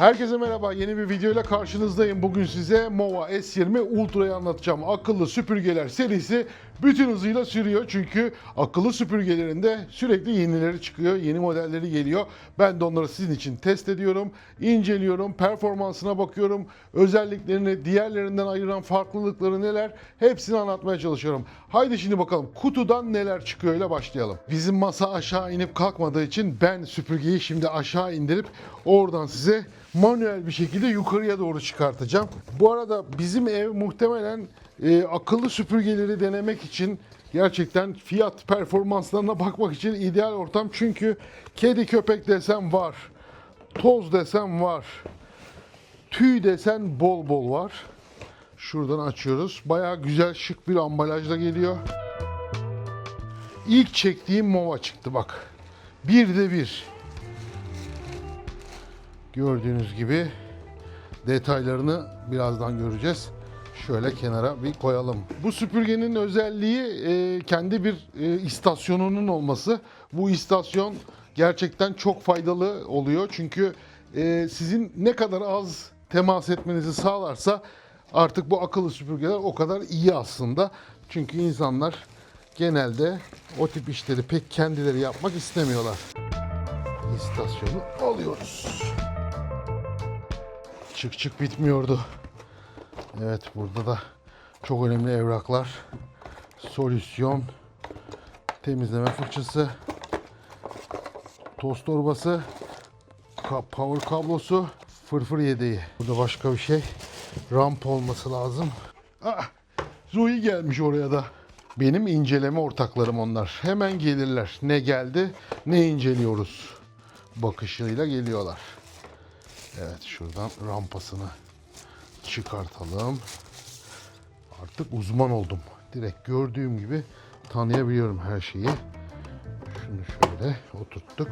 Herkese merhaba. Yeni bir videoyla karşınızdayım. Bugün size Mova S20 Ultra'yı anlatacağım. Akıllı süpürgeler serisi bütün hızıyla sürüyor. Çünkü akıllı süpürgelerinde sürekli yenileri çıkıyor. Yeni modelleri geliyor. Ben de onları sizin için test ediyorum. inceliyorum. Performansına bakıyorum. Özelliklerini, diğerlerinden ayıran farklılıkları neler? Hepsini anlatmaya çalışıyorum. Haydi şimdi bakalım kutudan neler çıkıyor ile başlayalım. Bizim masa aşağı inip kalkmadığı için ben süpürgeyi şimdi aşağı indirip oradan size manuel bir şekilde yukarıya doğru çıkartacağım. Bu arada bizim ev muhtemelen e, akıllı süpürgeleri denemek için gerçekten fiyat performanslarına bakmak için ideal ortam. Çünkü kedi köpek desem var, toz desem var, tüy desen bol bol var. Şuradan açıyoruz. Bayağı güzel şık bir ambalajla geliyor. İlk çektiğim mova çıktı bak. Bir de bir. Gördüğünüz gibi detaylarını birazdan göreceğiz. Şöyle kenara bir koyalım. Bu süpürgenin özelliği e, kendi bir e, istasyonunun olması. Bu istasyon gerçekten çok faydalı oluyor. Çünkü e, sizin ne kadar az temas etmenizi sağlarsa artık bu akıllı süpürgeler o kadar iyi aslında. Çünkü insanlar genelde o tip işleri pek kendileri yapmak istemiyorlar. İstasyonu alıyoruz. Çık çık bitmiyordu. Evet burada da çok önemli evraklar. Solüsyon, temizleme fırçası, toz torbası, power kablosu, fırfır yedeği. Burada başka bir şey. Ramp olması lazım. Ah, Zoe gelmiş oraya da. Benim inceleme ortaklarım onlar. Hemen gelirler. Ne geldi, ne inceliyoruz. Bakışıyla geliyorlar. Evet şuradan rampasını çıkartalım. Artık uzman oldum. Direkt gördüğüm gibi tanıyabiliyorum her şeyi. Şunu şöyle oturttuk.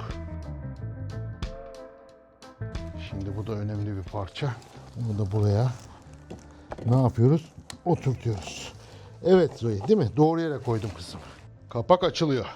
Şimdi bu da önemli bir parça. Bunu da buraya ne yapıyoruz? Oturtuyoruz. Evet Zoe değil mi? Doğru yere koydum kızım. Kapak açılıyor.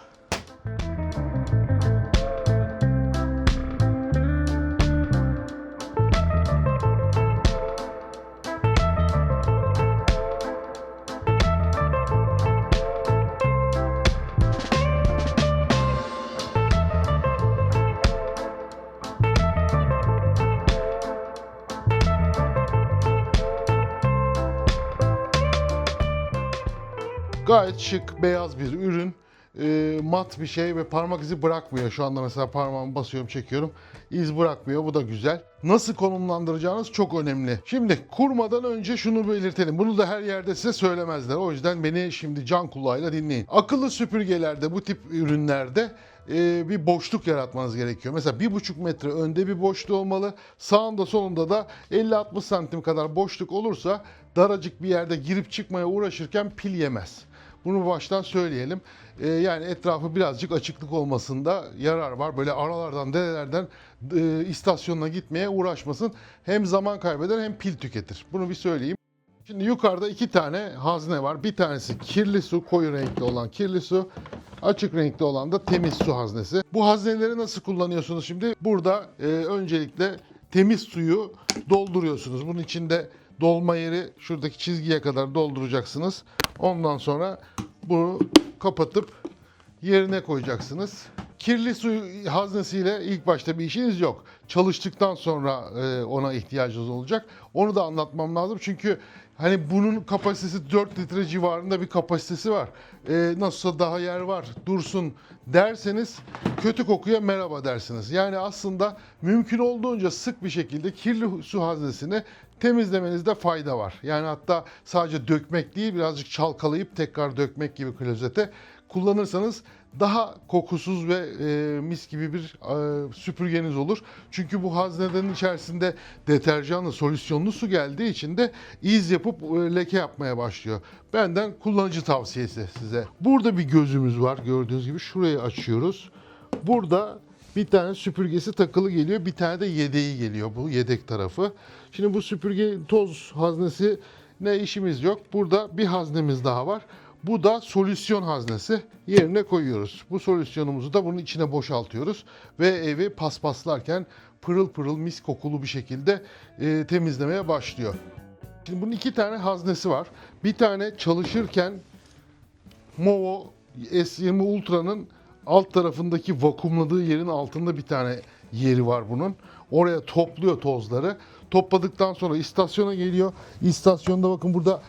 Gayet şık, beyaz bir ürün. Ee, mat bir şey ve parmak izi bırakmıyor. Şu anda mesela parmağımı basıyorum, çekiyorum. İz bırakmıyor. Bu da güzel. Nasıl konumlandıracağınız çok önemli. Şimdi kurmadan önce şunu belirtelim. Bunu da her yerde size söylemezler. O yüzden beni şimdi can kulağıyla dinleyin. Akıllı süpürgelerde, bu tip ürünlerde e, bir boşluk yaratmanız gerekiyor. Mesela bir buçuk metre önde bir boşluğu olmalı. Sağında solunda da 50-60 santim kadar boşluk olursa daracık bir yerde girip çıkmaya uğraşırken pil yemez. Bunu baştan söyleyelim. Ee, yani etrafı birazcık açıklık olmasında yarar var. Böyle aralardan, derelerden e, istasyonuna gitmeye uğraşmasın. Hem zaman kaybeder hem pil tüketir. Bunu bir söyleyeyim. Şimdi yukarıda iki tane hazne var. Bir tanesi kirli su, koyu renkli olan kirli su. Açık renkli olan da temiz su haznesi. Bu hazneleri nasıl kullanıyorsunuz şimdi? Burada e, öncelikle temiz suyu dolduruyorsunuz. Bunun içinde dolma yeri şuradaki çizgiye kadar dolduracaksınız. Ondan sonra bunu kapatıp yerine koyacaksınız. Kirli su haznesiyle ilk başta bir işiniz yok. Çalıştıktan sonra e, ona ihtiyacınız olacak. Onu da anlatmam lazım çünkü hani bunun kapasitesi 4 litre civarında bir kapasitesi var. E, nasılsa daha yer var dursun derseniz kötü kokuya merhaba dersiniz. Yani aslında mümkün olduğunca sık bir şekilde kirli su haznesini temizlemenizde fayda var. Yani hatta sadece dökmek değil birazcık çalkalayıp tekrar dökmek gibi klozete kullanırsanız daha kokusuz ve e, mis gibi bir e, süpürgeniz olur. Çünkü bu haznelerin içerisinde deterjanlı, solüsyonlu su geldiği için de iz yapıp e, leke yapmaya başlıyor. Benden kullanıcı tavsiyesi size. Burada bir gözümüz var gördüğünüz gibi. Şurayı açıyoruz. Burada bir tane süpürgesi takılı geliyor. Bir tane de yedeği geliyor bu yedek tarafı. Şimdi bu süpürge toz haznesi ne işimiz yok. Burada bir haznemiz daha var. Bu da solüsyon haznesi. Yerine koyuyoruz. Bu solüsyonumuzu da bunun içine boşaltıyoruz. Ve evi paspaslarken pırıl pırıl mis kokulu bir şekilde e, temizlemeye başlıyor. Şimdi bunun iki tane haznesi var. Bir tane çalışırken Movo S20 Ultra'nın alt tarafındaki vakumladığı yerin altında bir tane yeri var bunun. Oraya topluyor tozları. Topladıktan sonra istasyona geliyor. İstasyonda bakın burada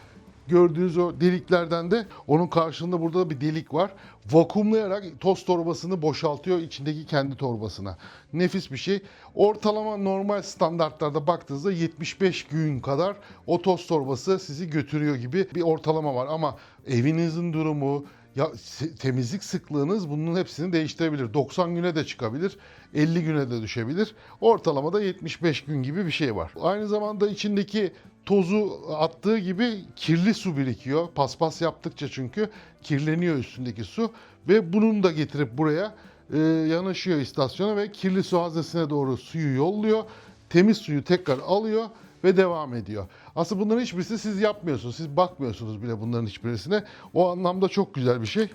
gördüğünüz o deliklerden de onun karşılığında burada da bir delik var. Vakumlayarak toz torbasını boşaltıyor içindeki kendi torbasına. Nefis bir şey. Ortalama normal standartlarda baktığınızda 75 gün kadar o toz torbası sizi götürüyor gibi bir ortalama var. Ama evinizin durumu, ya temizlik sıklığınız bunun hepsini değiştirebilir. 90 güne de çıkabilir, 50 güne de düşebilir. Ortalamada 75 gün gibi bir şey var. Aynı zamanda içindeki tozu attığı gibi kirli su birikiyor. Paspas yaptıkça çünkü kirleniyor üstündeki su ve bunun da getirip buraya e, yanaşıyor istasyona ve kirli su haznesine doğru suyu yolluyor. Temiz suyu tekrar alıyor ve devam ediyor. Aslında bunların hiçbirisini siz yapmıyorsunuz. Siz bakmıyorsunuz bile bunların hiçbirisine. O anlamda çok güzel bir şey.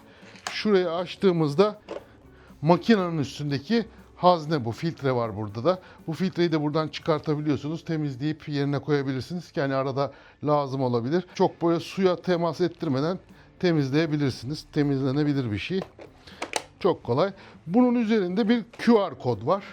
Şurayı açtığımızda makinenin üstündeki hazne bu. Filtre var burada da. Bu filtreyi de buradan çıkartabiliyorsunuz. Temizleyip yerine koyabilirsiniz. Yani arada lazım olabilir. Çok böyle suya temas ettirmeden temizleyebilirsiniz. Temizlenebilir bir şey. Çok kolay. Bunun üzerinde bir QR kod var.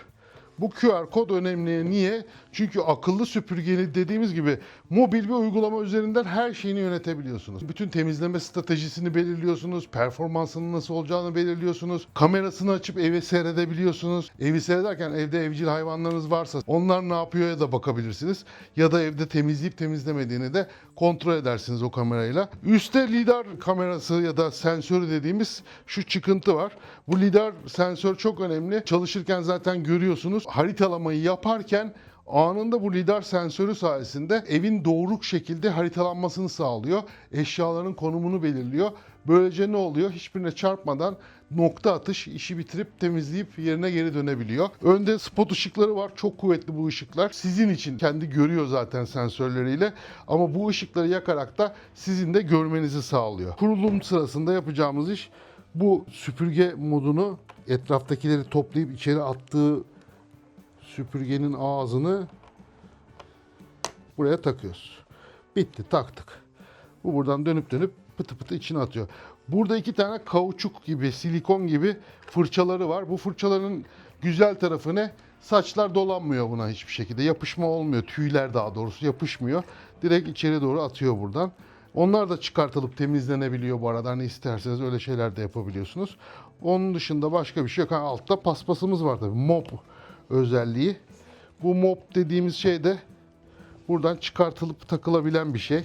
Bu QR kod önemli. Niye? Çünkü akıllı süpürgeli dediğimiz gibi mobil bir uygulama üzerinden her şeyini yönetebiliyorsunuz. Bütün temizleme stratejisini belirliyorsunuz. Performansının nasıl olacağını belirliyorsunuz. Kamerasını açıp evi seyredebiliyorsunuz. Evi seyrederken evde evcil hayvanlarınız varsa onlar ne yapıyor ya da bakabilirsiniz. Ya da evde temizleyip temizlemediğini de kontrol edersiniz o kamerayla. Üstte lidar kamerası ya da sensörü dediğimiz şu çıkıntı var. Bu lidar sensör çok önemli. Çalışırken zaten görüyorsunuz. Haritalamayı yaparken anında bu lidar sensörü sayesinde evin doğruk şekilde haritalanmasını sağlıyor. Eşyaların konumunu belirliyor. Böylece ne oluyor? Hiçbirine çarpmadan nokta atış işi bitirip temizleyip yerine geri dönebiliyor. Önde spot ışıkları var. Çok kuvvetli bu ışıklar. Sizin için kendi görüyor zaten sensörleriyle. Ama bu ışıkları yakarak da sizin de görmenizi sağlıyor. Kurulum sırasında yapacağımız iş bu süpürge modunu etraftakileri toplayıp içeri attığı süpürgenin ağzını buraya takıyoruz. Bitti taktık. Bu buradan dönüp dönüp pıtı pıtı içine atıyor. Burada iki tane kauçuk gibi, silikon gibi fırçaları var. Bu fırçaların güzel tarafı ne? Saçlar dolanmıyor buna hiçbir şekilde. Yapışma olmuyor. Tüyler daha doğrusu yapışmıyor. Direkt içeri doğru atıyor buradan. Onlar da çıkartılıp temizlenebiliyor bu arada. Hani isterseniz öyle şeyler de yapabiliyorsunuz. Onun dışında başka bir şey yok. Ha, altta paspasımız var tabii. Mop özelliği. Bu mop dediğimiz şey de buradan çıkartılıp takılabilen bir şey.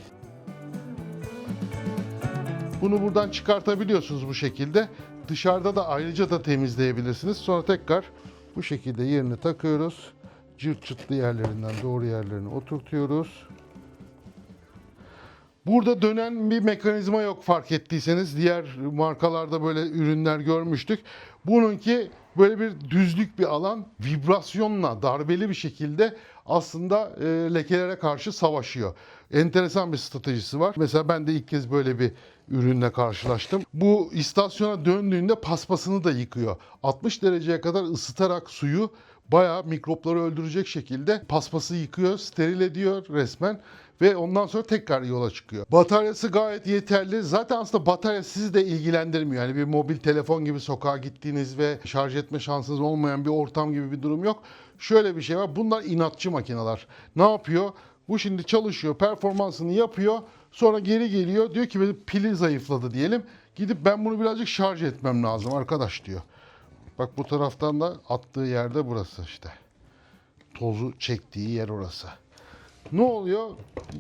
Bunu buradan çıkartabiliyorsunuz bu şekilde. Dışarıda da ayrıca da temizleyebilirsiniz. Sonra tekrar bu şekilde yerine takıyoruz. Cırt çıtlı yerlerinden doğru yerlerine oturtuyoruz. Burada dönen bir mekanizma yok fark ettiyseniz. Diğer markalarda böyle ürünler görmüştük. Bununki böyle bir düzlük bir alan vibrasyonla darbeli bir şekilde aslında e, lekelere karşı savaşıyor. Enteresan bir stratejisi var. Mesela ben de ilk kez böyle bir ürünle karşılaştım. Bu istasyona döndüğünde paspasını da yıkıyor. 60 dereceye kadar ısıtarak suyu bayağı mikropları öldürecek şekilde paspası yıkıyor, steril ediyor resmen ve ondan sonra tekrar yola çıkıyor. Bataryası gayet yeterli. Zaten aslında batarya sizi de ilgilendirmiyor. Yani bir mobil telefon gibi sokağa gittiğiniz ve şarj etme şansınız olmayan bir ortam gibi bir durum yok. Şöyle bir şey var. Bunlar inatçı makineler. Ne yapıyor? Bu şimdi çalışıyor, performansını yapıyor. Sonra geri geliyor. Diyor ki benim pili zayıfladı diyelim. Gidip ben bunu birazcık şarj etmem lazım arkadaş diyor. Bak bu taraftan da attığı yerde burası işte. Tozu çektiği yer orası. Ne oluyor?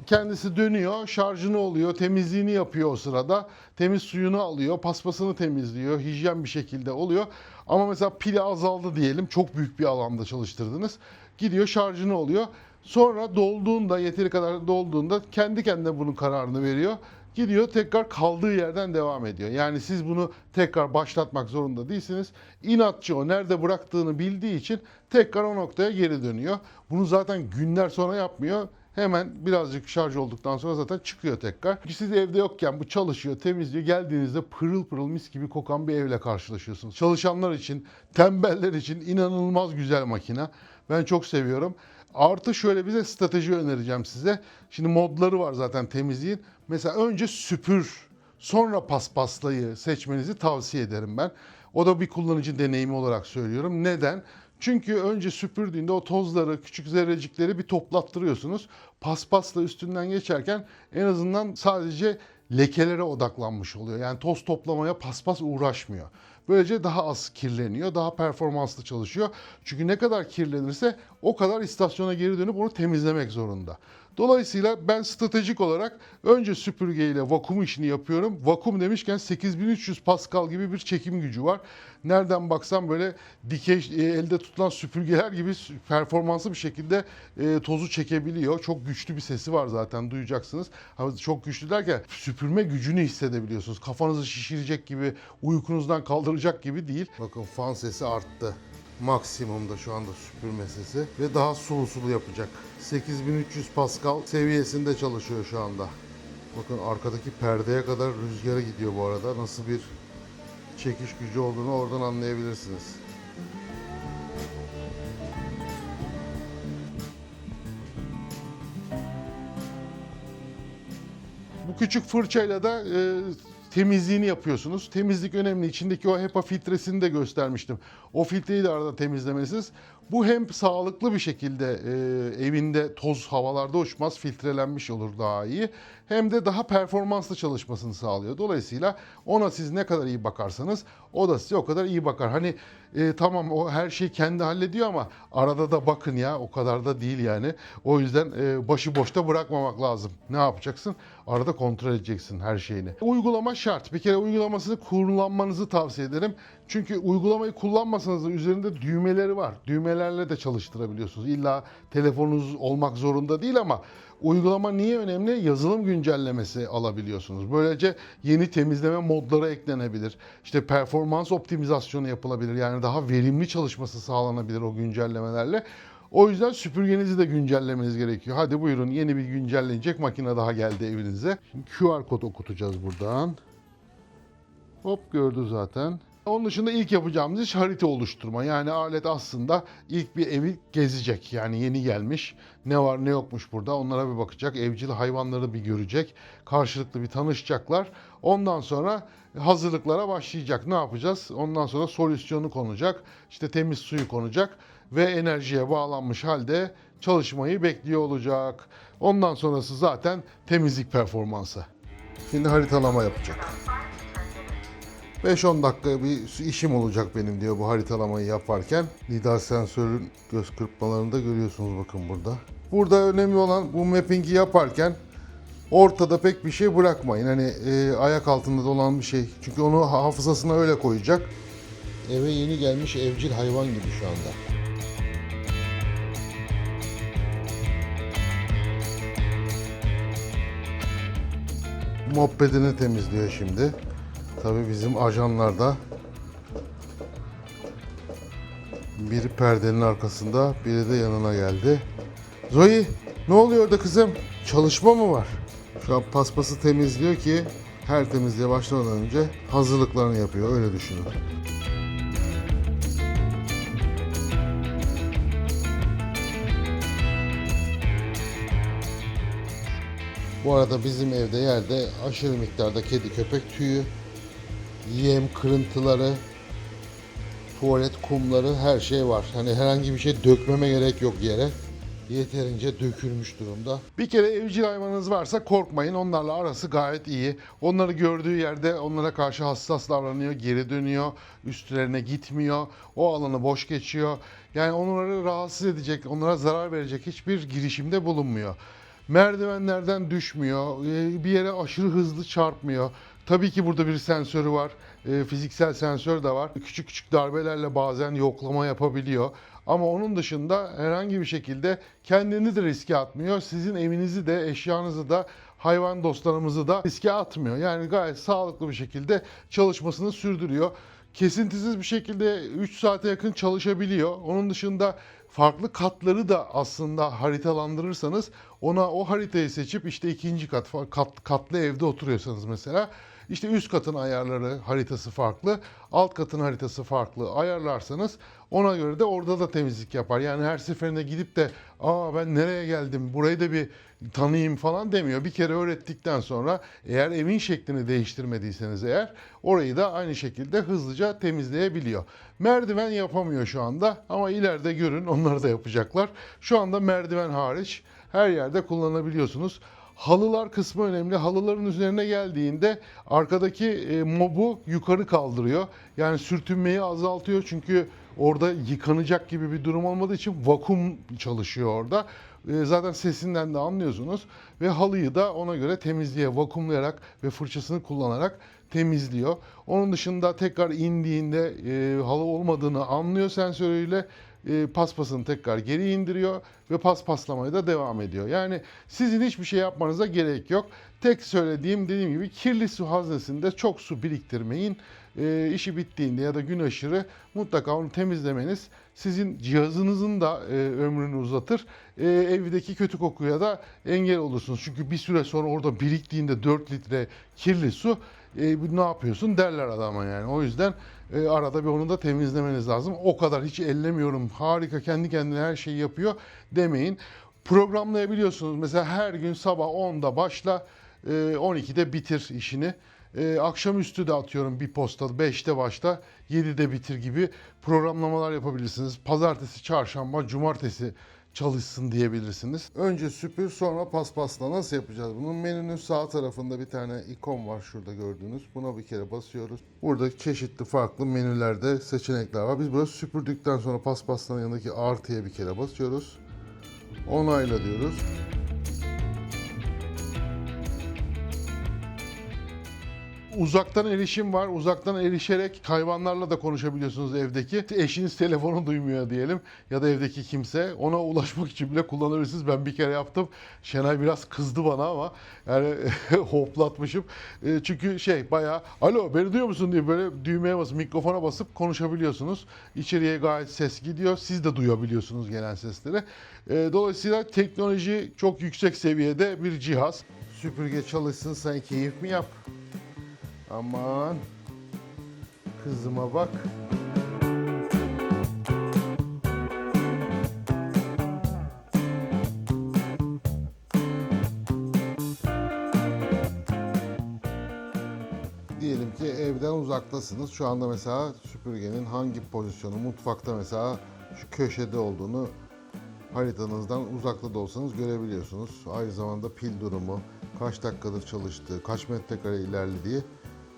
Kendisi dönüyor, şarjını oluyor, temizliğini yapıyor o sırada. Temiz suyunu alıyor, paspasını temizliyor, hijyen bir şekilde oluyor. Ama mesela pili azaldı diyelim, çok büyük bir alanda çalıştırdınız. Gidiyor şarjını oluyor. Sonra dolduğunda, yeteri kadar dolduğunda kendi kendine bunun kararını veriyor. Gidiyor tekrar kaldığı yerden devam ediyor. Yani siz bunu tekrar başlatmak zorunda değilsiniz. İnatçı o nerede bıraktığını bildiği için tekrar o noktaya geri dönüyor. Bunu zaten günler sonra yapmıyor. Hemen birazcık şarj olduktan sonra zaten çıkıyor tekrar. Siz evde yokken bu çalışıyor, temizliyor. Geldiğinizde pırıl pırıl mis gibi kokan bir evle karşılaşıyorsunuz. Çalışanlar için, tembeller için inanılmaz güzel makine. Ben çok seviyorum. Artı şöyle bir de strateji önereceğim size. Şimdi modları var zaten temizliğin. Mesela önce süpür, sonra paspaslayı seçmenizi tavsiye ederim ben. O da bir kullanıcı deneyimi olarak söylüyorum. Neden? Çünkü önce süpürdüğünde o tozları, küçük zerrecikleri bir toplattırıyorsunuz. Paspasla üstünden geçerken en azından sadece lekelere odaklanmış oluyor. Yani toz toplamaya paspas uğraşmıyor. Böylece daha az kirleniyor, daha performanslı çalışıyor. Çünkü ne kadar kirlenirse o kadar istasyona geri dönüp onu temizlemek zorunda. Dolayısıyla ben stratejik olarak önce süpürgeyle vakum işini yapıyorum. Vakum demişken 8300 Pascal gibi bir çekim gücü var. Nereden baksam böyle dikey e, elde tutulan süpürgeler gibi performanslı bir şekilde e, tozu çekebiliyor. Çok güçlü bir sesi var zaten duyacaksınız. Çok güçlü derken süpürme gücünü hissedebiliyorsunuz. Kafanızı şişirecek gibi, uykunuzdan kaldıracak gibi değil. Bakın fan sesi arttı maksimumda şu anda süpürme sesi ve daha sulu sulu yapacak. 8300 Pascal seviyesinde çalışıyor şu anda. Bakın arkadaki perdeye kadar rüzgara gidiyor bu arada. Nasıl bir çekiş gücü olduğunu oradan anlayabilirsiniz. Bu küçük fırçayla da e, temizliğini yapıyorsunuz. Temizlik önemli. İçindeki o HEPA filtresini de göstermiştim. O filtreyi de arada temizlemelisiniz. Bu hem sağlıklı bir şekilde e, evinde toz havalarda uçmaz, filtrelenmiş olur daha iyi. Hem de daha performanslı çalışmasını sağlıyor. Dolayısıyla ona siz ne kadar iyi bakarsanız o da size o kadar iyi bakar. Hani e, tamam o her şeyi kendi hallediyor ama arada da bakın ya o kadar da değil yani. O yüzden e, başı boşta bırakmamak lazım. Ne yapacaksın? Arada kontrol edeceksin her şeyini. Uygulama şart. Bir kere uygulamasını kullanmanızı tavsiye ederim. Çünkü uygulamayı kullanmasanız da üzerinde düğmeleri var. Düğmelerle de çalıştırabiliyorsunuz. İlla telefonunuz olmak zorunda değil ama uygulama niye önemli? Yazılım güncellemesi alabiliyorsunuz. Böylece yeni temizleme modları eklenebilir. İşte performans optimizasyonu yapılabilir. Yani daha verimli çalışması sağlanabilir o güncellemelerle. O yüzden süpürgenizi de güncellemeniz gerekiyor. Hadi buyurun yeni bir güncellenecek makine daha geldi evinize. Şimdi QR kod okutacağız buradan. Hop gördü zaten. Onun dışında ilk yapacağımız iş harita oluşturma. Yani alet aslında ilk bir evi gezecek. Yani yeni gelmiş. Ne var ne yokmuş burada onlara bir bakacak. Evcil hayvanları bir görecek. Karşılıklı bir tanışacaklar. Ondan sonra hazırlıklara başlayacak. Ne yapacağız? Ondan sonra solüsyonu konacak. İşte temiz suyu konacak. Ve enerjiye bağlanmış halde çalışmayı bekliyor olacak. Ondan sonrası zaten temizlik performansı. Şimdi haritalama yapacak. 5-10 dakika bir işim olacak benim diyor bu haritalamayı yaparken. Lidar sensörün göz kırpmalarını da görüyorsunuz bakın burada. Burada önemli olan bu mapping'i yaparken ortada pek bir şey bırakmayın. Hani e, ayak altında dolan bir şey. Çünkü onu hafızasına öyle koyacak. Eve yeni gelmiş evcil hayvan gibi şu anda. Mopedini temizliyor şimdi. Tabii bizim ajanlarda biri perdenin arkasında, biri de yanına geldi. Zoe, ne oluyor orada kızım? Çalışma mı var? Şu an paspası temizliyor ki her temizliğe başlamadan önce hazırlıklarını yapıyor. Öyle düşünün. Bu arada bizim evde yerde aşırı miktarda kedi köpek tüyü, yem kırıntıları, tuvalet kumları her şey var. Hani herhangi bir şey dökmeme gerek yok yere. Yeterince dökülmüş durumda. Bir kere evcil hayvanınız varsa korkmayın. Onlarla arası gayet iyi. Onları gördüğü yerde onlara karşı hassas davranıyor, geri dönüyor, üstlerine gitmiyor. O alanı boş geçiyor. Yani onları rahatsız edecek, onlara zarar verecek hiçbir girişimde bulunmuyor. Merdivenlerden düşmüyor, e, bir yere aşırı hızlı çarpmıyor. Tabii ki burada bir sensörü var, e, fiziksel sensör de var. Küçük küçük darbelerle bazen yoklama yapabiliyor. Ama onun dışında herhangi bir şekilde kendini de riske atmıyor. Sizin evinizi de, eşyanızı da, hayvan dostlarımızı da riske atmıyor. Yani gayet sağlıklı bir şekilde çalışmasını sürdürüyor. Kesintisiz bir şekilde 3 saate yakın çalışabiliyor. Onun dışında farklı katları da aslında haritalandırırsanız ona o haritayı seçip işte ikinci kat, kat katlı evde oturuyorsanız mesela İşte üst katın ayarları haritası farklı, alt katın haritası farklı ayarlarsanız ona göre de orada da temizlik yapar. Yani her seferinde gidip de aa ben nereye geldim burayı da bir tanıyayım falan demiyor. Bir kere öğrettikten sonra eğer evin şeklini değiştirmediyseniz eğer orayı da aynı şekilde hızlıca temizleyebiliyor. Merdiven yapamıyor şu anda ama ileride görün onları da yapacaklar. Şu anda merdiven hariç her yerde kullanabiliyorsunuz. Halılar kısmı önemli. Halıların üzerine geldiğinde arkadaki e, mobu yukarı kaldırıyor. Yani sürtünmeyi azaltıyor çünkü orada yıkanacak gibi bir durum olmadığı için vakum çalışıyor orada. E, Zaten sesinden de anlıyorsunuz ve halıyı da ona göre temizliğe vakumlayarak ve fırçasını kullanarak temizliyor. Onun dışında tekrar indiğinde e, halı olmadığını anlıyor sensörüyle e, paspasını tekrar geri indiriyor ve paspaslamaya da devam ediyor. Yani sizin hiçbir şey yapmanıza gerek yok. Tek söylediğim dediğim gibi kirli su haznesinde çok su biriktirmeyin. E, işi bittiğinde ya da gün aşırı mutlaka onu temizlemeniz sizin cihazınızın da e, ömrünü uzatır. E, evdeki kötü kokuya da engel olursunuz. Çünkü bir süre sonra orada biriktiğinde 4 litre kirli su e, ne yapıyorsun derler adama yani. O yüzden e, arada bir onu da temizlemeniz lazım. O kadar hiç ellemiyorum harika kendi kendine her şeyi yapıyor demeyin. Programlayabiliyorsunuz. Mesela her gün sabah 10'da başla e, 12'de bitir işini. E, akşamüstü de atıyorum bir posta 5'te başla 7'de bitir gibi programlamalar yapabilirsiniz. Pazartesi, çarşamba, cumartesi çalışsın diyebilirsiniz. Önce süpür sonra paspasla nasıl yapacağız? Bunun menünün sağ tarafında bir tane ikon var şurada gördüğünüz. Buna bir kere basıyoruz. Burada çeşitli farklı menülerde seçenekler var. Biz burada süpürdükten sonra paspasların yanındaki artıya bir kere basıyoruz. Onayla diyoruz. Uzaktan erişim var. Uzaktan erişerek hayvanlarla da konuşabiliyorsunuz evdeki. Eşiniz telefonu duymuyor diyelim ya da evdeki kimse. Ona ulaşmak için bile kullanabilirsiniz. Ben bir kere yaptım. Şenay biraz kızdı bana ama yani hoplatmışım. E, Çünkü şey bayağı alo beni duyuyor musun diye böyle düğmeye basıp mikrofona basıp konuşabiliyorsunuz. İçeriye gayet ses gidiyor. Siz de duyabiliyorsunuz gelen sesleri. E, Dolayısıyla teknoloji çok yüksek seviyede bir cihaz. Süpürge çalışsın sen keyif mi yap? Aman. Kızıma bak. Diyelim ki evden uzaktasınız. Şu anda mesela süpürgenin hangi pozisyonu mutfakta mesela şu köşede olduğunu haritanızdan uzakta da olsanız görebiliyorsunuz. Aynı zamanda pil durumu, kaç dakikadır çalıştığı, kaç metrekare ilerlediği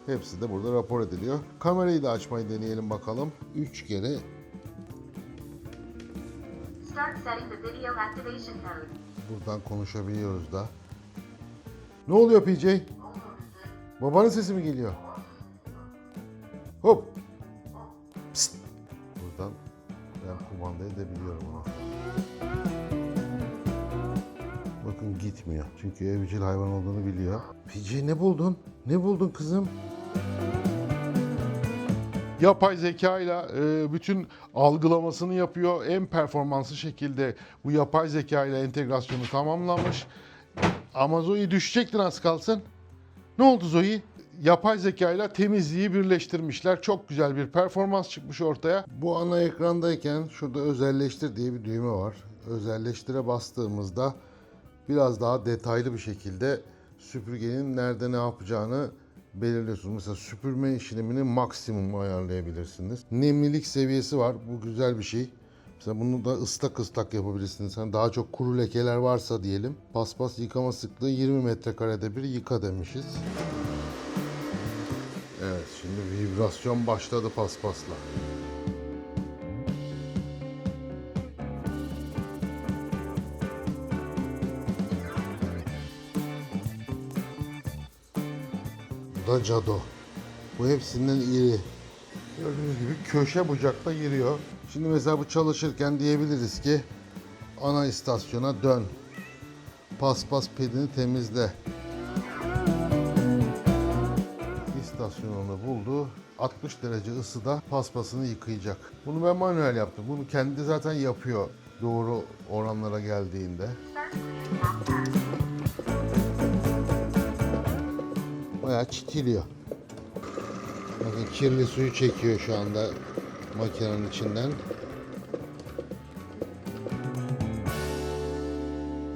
hepsi de burada rapor ediliyor. Kamerayı da açmayı deneyelim bakalım. 3 kere buradan konuşabiliyoruz da. Ne oluyor PJ? Babanın sesi mi geliyor? Hop. Psst. Buradan ben kumanda edebiliyorum onu. Bakın gitmiyor. Çünkü evcil hayvan olduğunu biliyor. PJ ne buldun? Ne buldun kızım? Yapay zeka ile bütün algılamasını yapıyor. En performanslı şekilde bu yapay zeka ile entegrasyonu tamamlanmış. Ama Zoe düşecektin az kalsın. Ne oldu Zoe? Yapay zeka ile temizliği birleştirmişler. Çok güzel bir performans çıkmış ortaya. Bu ana ekrandayken şurada özelleştir diye bir düğme var. Özelleştire bastığımızda biraz daha detaylı bir şekilde süpürgenin nerede ne yapacağını belirliyorsunuz. Mesela süpürme işlemini maksimum ayarlayabilirsiniz. Nemlilik seviyesi var. Bu güzel bir şey. Mesela bunu da ıslak ıslak yapabilirsiniz. Hani daha çok kuru lekeler varsa diyelim. Paspas yıkama sıklığı 20 metrekarede bir yıka demişiz. Evet şimdi vibrasyon başladı paspasla. Da cado. Bu hepsinden iri. Gördüğünüz gibi köşe bucakta giriyor. Şimdi mesela bu çalışırken diyebiliriz ki ana istasyona dön. Paspas pedini temizle. İstasyonunu buldu. 60 derece ısıda paspasını yıkayacak. Bunu ben manuel yaptım. Bunu kendi zaten yapıyor doğru oranlara geldiğinde. Bayağı çitiliyor. Bakın kirli suyu çekiyor şu anda makinenin içinden.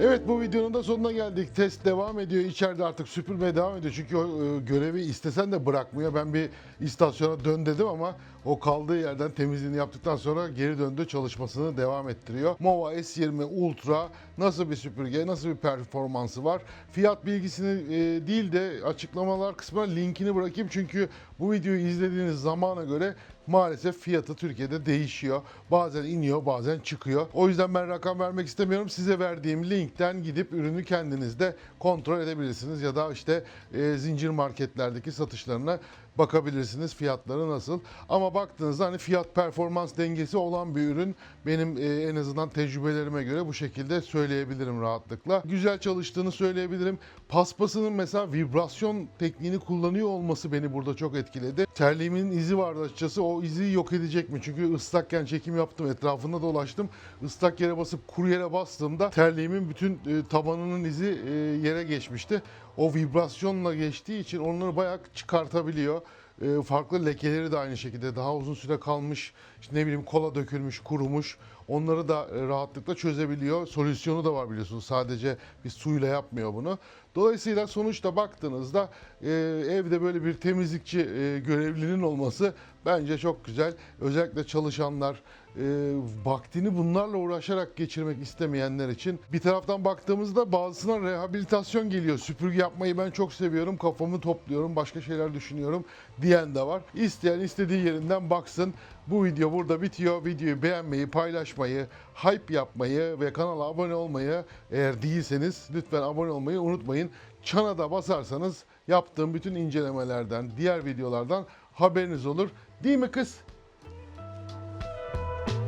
Evet bu videonun da sonuna geldik. Test devam ediyor. İçeride artık süpürmeye devam ediyor. Çünkü o e, görevi istesen de bırakmıyor. Ben bir istasyona dön dedim ama o kaldığı yerden temizliğini yaptıktan sonra geri döndü çalışmasını devam ettiriyor. Mova S20 Ultra nasıl bir süpürge, nasıl bir performansı var? Fiyat bilgisini e, değil de açıklamalar kısmına linkini bırakayım. Çünkü bu videoyu izlediğiniz zamana göre maalesef fiyatı Türkiye'de değişiyor. Bazen iniyor, bazen çıkıyor. O yüzden ben rakam vermek istemiyorum. Size verdiğim linkten gidip ürünü kendiniz de kontrol edebilirsiniz ya da işte e, zincir marketlerdeki satışlarına bakabilirsiniz fiyatları nasıl. Ama baktığınızda hani fiyat performans dengesi olan bir ürün benim e, en azından tecrübelerime göre bu şekilde söyleyebilirim rahatlıkla. Güzel çalıştığını söyleyebilirim. Paspasının mesela vibrasyon tekniğini kullanıyor olması beni burada çok etkiledi. Terliğimin izi vardı açıkçası. O izi yok edecek mi? Çünkü ıslakken çekim yaptım. Etrafında dolaştım. Islak yere basıp kuru yere bastığımda terliğimin bütün e, tabanının izi e, yere geçmişti. O vibrasyonla geçtiği için onları bayağı çıkartabiliyor. E, farklı lekeleri de aynı şekilde daha uzun süre kalmış, işte ne bileyim kola dökülmüş, kurumuş. Onları da e, rahatlıkla çözebiliyor. Solüsyonu da var biliyorsunuz. Sadece bir suyla yapmıyor bunu. Dolayısıyla sonuçta baktığınızda e, evde böyle bir temizlikçi e, görevlinin olması bence çok güzel. Özellikle çalışanlar, e, vaktini bunlarla uğraşarak geçirmek istemeyenler için. Bir taraftan baktığımızda bazısına rehabilitasyon geliyor. Süpürge yapmayı ben çok seviyorum. Kafamı topluyorum, başka şeyler düşünüyorum diyen de var. İsteyen istediği yerinden baksın. Bu video burada bitiyor. Videoyu beğenmeyi, paylaşmayı, hype yapmayı ve kanala abone olmayı eğer değilseniz lütfen abone olmayı unutmayın. Çana da basarsanız yaptığım bütün incelemelerden, diğer videolardan haberiniz olur. Değil mi kız?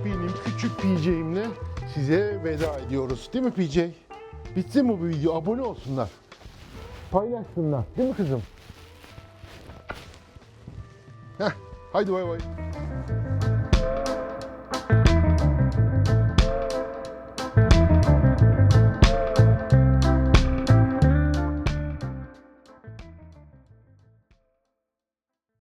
Benim küçük PJ'imle size veda ediyoruz. Değil mi PJ? Bitsin mi bu video? Abone olsunlar. Paylaşsınlar. Değil mi kızım? Heh, haydi bay bay.